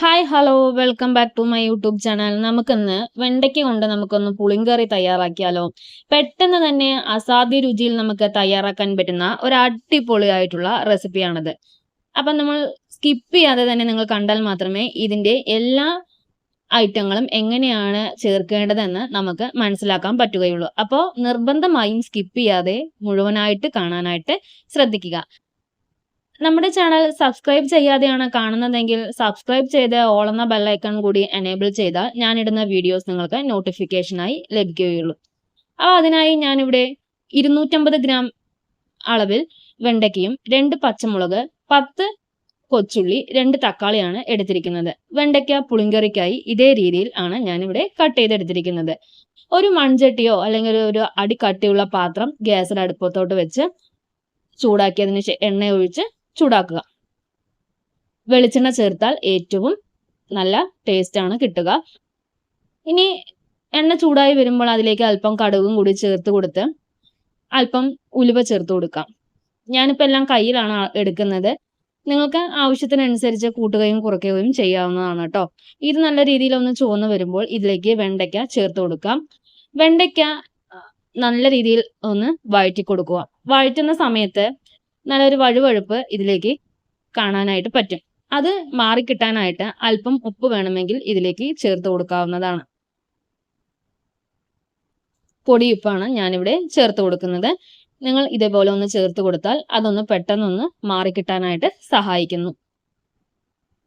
Hi hello welcome back to my YouTube channel നമുക്കിന്ന് വെണ്ടയ്ക്ക കൊണ്ട് നമുക്കൊന്ന് പുളിങ്കറി തയ്യാറാക്കിയാലോ. പെട്ടെന്ന് തന്നെ അസാധ്യ രുചിയിൽ നമുക്ക് തയ്യാറാക്കാൻ പറ്റുന്ന ഒരു അടിപൊളിയായിട്ടുള്ള റെസിപ്പിയാണിത്. അപ്പം നമ്മൾ സ്കിപ്പ് ചെയ്യാതെ തന്നെ നിങ്ങൾ കണ്ടാൽ മാത്രമേ ഇതിന്റെ എല്ലാ ഐറ്റങ്ങളും എങ്ങനെയാണ് ചേർക്കേണ്ടതെന്ന് നമുക്ക് മനസ്സിലാക്കാൻ പറ്റുകയുള്ളൂ. അപ്പോൾ നിർബന്ധമായും സ്കിപ്പ് ചെയ്യാതെ മുഴുവനായിട്ട് കാണാനായിട്ട് ശ്രദ്ധിക്കുക. നമ്മുടെ ചാനൽ സബ്സ്ക്രൈബ് ചെയ്യാതെയാണ് കാണുന്നതെങ്കിൽ സബ്സ്ക്രൈബ് ചെയ്ത് ഓൾ എന്ന ബെല്ലൈക്കൺ കൂടി എനേബിൾ ചെയ്താൽ ഞാനിടുന്ന വീഡിയോസ് നിങ്ങൾക്ക് നോട്ടിഫിക്കേഷനായി ലഭിക്കുകയുള്ളൂ. അപ്പോൾ അതിനായി ഞാനിവിടെ ഇരുന്നൂറ്റമ്പത് ഗ്രാം അളവിൽ വെണ്ടയ്ക്കയും രണ്ട് പച്ചമുളക് പത്ത് കൊച്ചുള്ളി രണ്ട് തക്കാളിയാണ് എടുത്തിരിക്കുന്നത്. വെണ്ടയ്ക്ക പുളിങ്കറിക്കായി ഇതേ രീതിയിൽ ആണ് ഞാനിവിടെ കട്ട് ചെയ്തെടുത്തിരിക്കുന്നത്. ഒരു മൺചട്ടിയോ അല്ലെങ്കിൽ ഒരു അടി കട്ടിയുള്ള പാത്രം ഗ്യാസിൽ അടുപ്പത്തോട്ട് വെച്ച് ചൂടാക്കിയതിന് എണ്ണ ഒഴിച്ച് ചൂടാക്കുക. വെളിച്ചെണ്ണ ചേർത്താൽ ഏറ്റവും നല്ല ടേസ്റ്റ് ആണ് കിട്ടുക. ഇനി എണ്ണ ചൂടായി വരുമ്പോൾ അതിലേക്ക് അല്പം കടുകും കൂടി ചേർത്ത് കൊടുത്ത് അല്പം ഉലുവ ചേർത്ത് കൊടുക്കാം. ഞാനിപ്പോൾ എല്ലാം കയ്യിലാണ് എടുക്കുന്നത്. നിങ്ങൾക്ക് ആവശ്യത്തിനനുസരിച്ച് കൂട്ടുകയും കുറയ്ക്കുകയും ചെയ്യാവുന്നതാണ് കേട്ടോ. ഇത് നല്ല രീതിയിൽ ഒന്ന് ചുവന്ന് വരുമ്പോൾ ഇതിലേക്ക് വെണ്ടയ്ക്ക ചേർത്ത് കൊടുക്കാം. വെണ്ടയ്ക്ക നല്ല രീതിയിൽ ഒന്ന് വഴറ്റി കൊടുക്കുക. വഴറ്റുന്ന സമയത്ത് നല്ലൊരു വഴുവഴുപ്പ് ഇതിലേക്ക് കാണാനായിട്ട് പറ്റും. അത് മാറിക്കിട്ടാനായിട്ട് അല്പം ഉപ്പ് വേണമെങ്കിൽ ഇതിലേക്ക് ചേർത്ത് കൊടുക്കാവുന്നതാണ്. പൊടിയുപ്പാണ് ഞാനിവിടെ ചേർത്ത് കൊടുക്കുന്നത്. നിങ്ങൾ ഇതേപോലെ ഒന്ന് ചേർത്ത് കൊടുത്താൽ അതൊന്ന് പെട്ടെന്നൊന്ന് മാറിക്കിട്ടാനായിട്ട് സഹായിക്കുന്നു.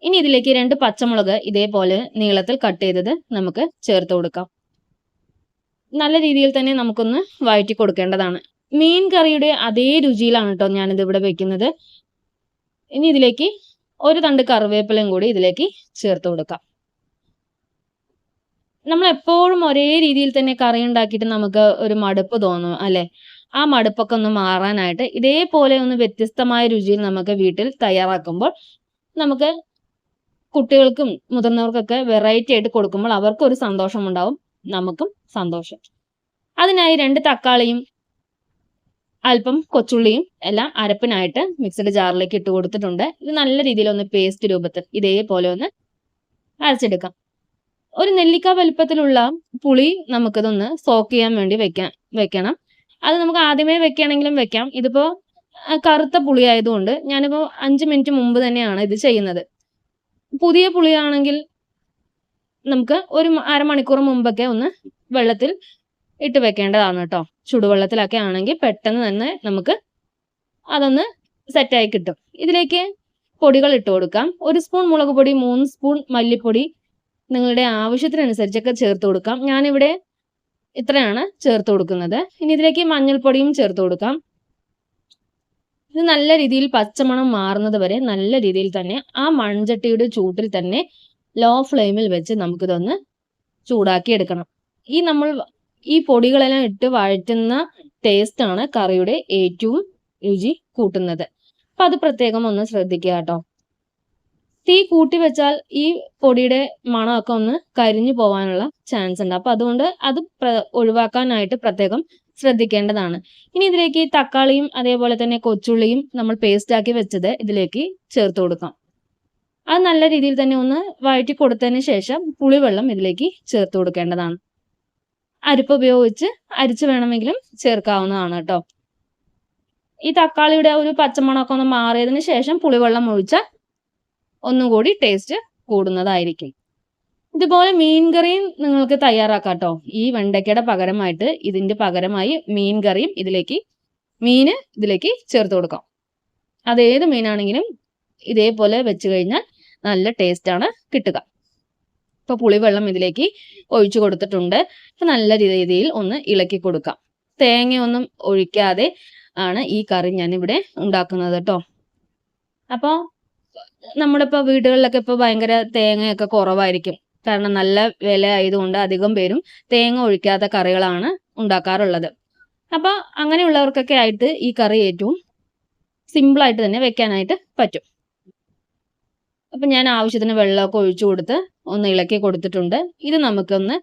ഇനി ഇതിലേക്ക് രണ്ട് പച്ചമുളക് ഇതേപോലെ നീളത്തിൽ കട്ട് ചെയ്തത് നമുക്ക് ചേർത്ത് കൊടുക്കാം. നല്ല രീതിയിൽ തന്നെ നമുക്കൊന്ന് വഴറ്റി കൊടുക്കേണ്ടതാണ്. മീൻ കറിയുടെ അതേ രുചിയിലാണ് കേട്ടോ ഞാനിത് ഇവിടെ വെക്കുന്നത്. ഇനി ഇതിലേക്ക് ഒരു തണ്ട് കറിവേപ്പിലയും കൂടി ഇതിലേക്ക് ചേർത്ത് കൊടുക്കാം. നമ്മൾ എപ്പോഴും ഒരേ രീതിയിൽ തന്നെ കറി ഉണ്ടാക്കിയിട്ട് നമുക്ക് ഒരു മടുപ്പ് തോന്നും അല്ലെ? ആ മടുപ്പൊക്കെ ഒന്ന് മാറാനായിട്ട് ഇതേപോലെ ഒന്ന് വ്യത്യസ്തമായ രുചിയിൽ നമുക്ക് വീട്ടിൽ തയ്യാറാക്കുമ്പോൾ നമുക്ക് കുട്ടികൾക്കും മുതിർന്നവർക്കൊക്കെ വെറൈറ്റി ആയിട്ട് കൊടുക്കുമ്പോൾ അവർക്കും ഒരു സന്തോഷം ഉണ്ടാവും നമുക്കും സന്തോഷം. അതിനായി രണ്ട് തക്കാളിയും അല്പം കൊച്ചുള്ളിയും എല്ലാം അരപ്പിനായിട്ട് മിക്സഡ് ജാറിലേക്ക് ഇട്ട് കൊടുത്തിട്ടുണ്ട്. ഇത് നല്ല രീതിയിൽ ഒന്ന് പേസ്റ്റ് രൂപത്തിൽ ഇതേപോലെ ഒന്ന് അരച്ചെടുക്കാം. ഒരു നെല്ലിക്ക വലുപ്പത്തിലുള്ള പുളി നമുക്കിതൊന്ന് സോക്ക് ചെയ്യാൻ വേണ്ടി വെക്കാൻ വെക്കണം. അത് നമുക്ക് ആദ്യമേ വെക്കുകയാണെങ്കിലും വെക്കാം. ഇതിപ്പോ കറുത്ത പുളി ആയതുകൊണ്ട് ഞാനിപ്പോ അഞ്ച് മിനിറ്റ് മുമ്പ് തന്നെയാണ് ഇത് ചെയ്യുന്നത്. പുതിയ പുളിയാണെങ്കിൽ നമുക്ക് ഒരു അരമണിക്കൂർ മുമ്പൊക്കെ ഒന്ന് വെള്ളത്തിൽ ഇട്ട് വെക്കേണ്ടതാണ് കേട്ടോ ചുടുവെള്ളത്തിലൊക്കെ ആണെങ്കിൽ പെട്ടെന്ന് തന്നെ നമുക്ക് അതൊന്ന് സെറ്റായി കിട്ടും. ഇതിലേക്ക് പൊടികൾ ഇട്ട് കൊടുക്കാം. ഒരു സ്പൂൺ മുളക് പൊടി മൂന്ന് സ്പൂൺ മല്ലിപ്പൊടി നിങ്ങളുടെ ആവശ്യത്തിനനുസരിച്ചൊക്കെ ചേർത്ത് കൊടുക്കാം. ഞാനിവിടെ ഇത്രയാണ് ചേർത്ത് കൊടുക്കുന്നത്. ഇനി ഇതിലേക്ക് മഞ്ഞൾപ്പൊടിയും ചേർത്ത് കൊടുക്കാം. ഇത് നല്ല രീതിയിൽ പച്ചമണം മാറുന്നത് വരെ നല്ല രീതിയിൽ തന്നെ ആ മൺചട്ടിയുടെ ചൂട്ടിൽ തന്നെ ലോ ഫ്ലെയിമിൽ വെച്ച് നമുക്കിതൊന്ന് ചൂടാക്കി എടുക്കണം ഈ നമ്മൾ ഈ പൊടികളെല്ലാം ഇട്ട് വഴറ്റുന്ന ടേസ്റ്റ് ആണ് കറിയുടെ ഏറ്റവും രുചി കൂട്ടുന്നത്. അപ്പൊ അത് പ്രത്യേകം ഒന്ന് ശ്രദ്ധിക്കുക കേട്ടോ. തീ കൂട്ടി വെച്ചാൽ ഈ പൊടിയുടെ മണമൊക്കെ ഒന്ന് കരിഞ്ഞു പോകാനുള്ള ചാൻസ് ഉണ്ട്. അപ്പൊ അതുകൊണ്ട് അത് ഒഴിവാക്കാനായിട്ട് പ്രത്യേകം ശ്രദ്ധിക്കേണ്ടതാണ്. ഇനി ഇതിലേക്ക് തക്കാളിയും അതേപോലെ തന്നെ കൊച്ചുള്ളിയും നമ്മൾ പേസ്റ്റ് ആക്കി വെച്ചത് ഇതിലേക്ക് ചേർത്ത് കൊടുക്കാം. അത് നല്ല രീതിയിൽ തന്നെ ഒന്ന് വഴറ്റി കൊടുത്തതിന് ശേഷം പുളിവെള്ളം ഇതിലേക്ക് ചേർത്ത് കൊടുക്കേണ്ടതാണ്. അരിപ്പ് ഉപയോഗിച്ച് അരിച്ച് വേണമെങ്കിലും ചേർക്കാവുന്നതാണ് കേട്ടോ. ഈ തക്കാളിയുടെ ഒരു പച്ചമണമൊക്കെ ഒന്ന് മാറിയതിന് ശേഷം പുളിവെള്ളം ഒഴിച്ചാൽ ഒന്നുകൂടി ടേസ്റ്റ് കൂടുന്നതായിരിക്കും. ഇതുപോലെ മീൻ കറിയും നിങ്ങൾക്ക് തയ്യാറാക്കാം കേട്ടോ. ഈ വെണ്ടയ്ക്കയുടെ പകരമായിട്ട് ഇതിന്റെ പകരമായി മീൻ കറിയും ഇതിലേക്ക് മീന് ഇതിലേക്ക് ചേർത്ത് കൊടുക്കാം. അതേത് മീനാണെങ്കിലും ഇതേപോലെ വെച്ച് കഴിഞ്ഞാൽ നല്ല ടേസ്റ്റ് ആണ് കിട്ടുക. ഇപ്പൊ പുളിവെള്ളം ഇതിലേക്ക് ഒഴിച്ചു കൊടുത്തിട്ടുണ്ട്. നല്ല രീതിയിൽ ഒന്ന് ഇളക്കി കൊടുക്കാം. തേങ്ങയൊന്നും ഒഴിക്കാതെ ആണ് ഈ കറി ഞാൻ ഇവിടെ ഉണ്ടാക്കുന്നത് കേട്ടോ. അപ്പോൾ നമ്മളിപ്പോൾ വീടുകളിലൊക്കെ ഇപ്പൊ ഭയങ്കര തേങ്ങയൊക്കെ കുറവായിരിക്കും. കാരണം നല്ല വില ആയതുകൊണ്ട് അധികം പേരും തേങ്ങ ഒഴിക്കാത്ത കറികളാണ് ഉണ്ടാക്കാറുള്ളത്. അപ്പൊ അങ്ങനെയുള്ളവർക്കൊക്കെ ആയിട്ട് ഈ കറി ഏറ്റവും സിമ്പിളായിട്ട് തന്നെ വെക്കാനായിട്ട് പറ്റും. അപ്പൊ ഞാൻ ആവശ്യത്തിന് വെള്ളമൊക്കെ ഒഴിച്ചു കൊടുത്ത് ഒന്ന് ഇളക്കി കൊടുത്തിട്ടുണ്ട്. ഇത് നമുക്കൊന്ന്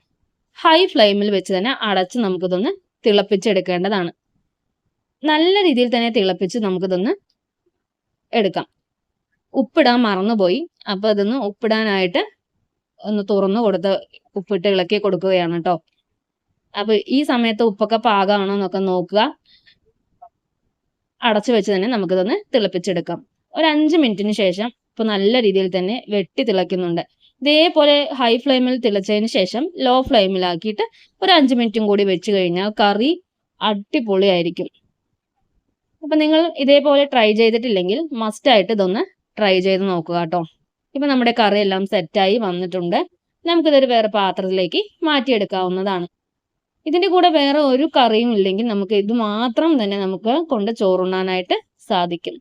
ഹൈ ഫ്ലെയിമിൽ വെച്ച് തന്നെ അടച്ച് നമുക്കിതൊന്ന് തിളപ്പിച്ചെടുക്കേണ്ടതാണ്. നല്ല രീതിയിൽ തന്നെ തിളപ്പിച്ച് നമുക്കിതൊന്ന് എടുക്കാം. ഉപ്പിടാൻ മറന്നുപോയി. അപ്പൊ അതൊന്ന് ഉപ്പിടാനായിട്ട് ഒന്ന് തുറന്നു കൊടുത്ത് ഉപ്പിട്ട് ഇളക്കി കൊടുക്കുകയാണ് കേട്ടോ അപ്പൊ ഈ സമയത്ത് ഉപ്പൊക്കെ പാകമാണോ എന്നൊക്കെ നോക്കുക. അടച്ചു വെച്ച് തന്നെ നമുക്കിതൊന്ന് തിളപ്പിച്ചെടുക്കാം. ഒരു അഞ്ച് മിനിറ്റിന് ശേഷം ഇപ്പൊ നല്ല രീതിയിൽ തന്നെ വെട്ടി തിളയ്ക്കുന്നുണ്ട്. ഇതേപോലെ ഹൈ ഫ്ലെയിമിൽ തിളച്ചതിന് ശേഷം ലോ ഫ്ലെയിമിലാക്കിയിട്ട് ഒരു അഞ്ച് മിനിറ്റും കൂടി വെച്ച് കഴിഞ്ഞാൽ കറി അടിപൊളിയായിരിക്കും. അപ്പൊ നിങ്ങൾ ഇതേപോലെ ട്രൈ ചെയ്തിട്ടില്ലെങ്കിൽ മസ്റ്റ് ആയിട്ട് ഇതൊന്ന് ട്രൈ ചെയ്ത് നോക്കുക കേട്ടോ. ഇപ്പൊ നമ്മുടെ കറി എല്ലാം സെറ്റായി വന്നിട്ടുണ്ട്. നമുക്കിതൊരു വേറെ പാത്രത്തിലേക്ക് മാറ്റിയെടുക്കാവുന്നതാണ്. ഇതിന്റെ കൂടെ വേറെ ഒരു കറിയും ഇല്ലെങ്കിൽ നമുക്ക് ഇത് മാത്രം തന്നെ നമുക്ക് കൊണ്ട് ചോറുണ്ണാനായിട്ട് സാധിക്കും.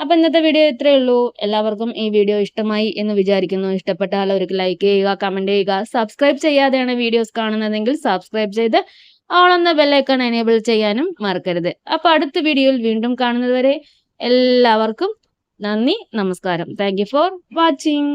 അപ്പൊ ഇന്നത്തെ വീഡിയോ ഇത്രയേ ഉള്ളൂ. എല്ലാവർക്കും ഈ വീഡിയോ ഇഷ്ടമായി എന്ന് വിചാരിക്കുന്നു. ഇഷ്ടപ്പെട്ടാൽ ഒരു ലൈക്ക് ചെയ്യുക കമന്റ് ചെയ്യുക. സബ്സ്ക്രൈബ് ചെയ്യാതെയാണ് വീഡിയോസ് കാണുന്നതെങ്കിൽ സബ്സ്ക്രൈബ് ചെയ്ത് ഓൾ എന്ന ബെല്ലൈക്കൺ എനേബിൾ ചെയ്യാനും മറക്കരുത്. അപ്പോൾ അടുത്ത വീഡിയോയിൽ വീണ്ടും കാണുന്നതുവരെ എല്ലാവർക്കും നന്ദി നമസ്കാരം. Thank for watching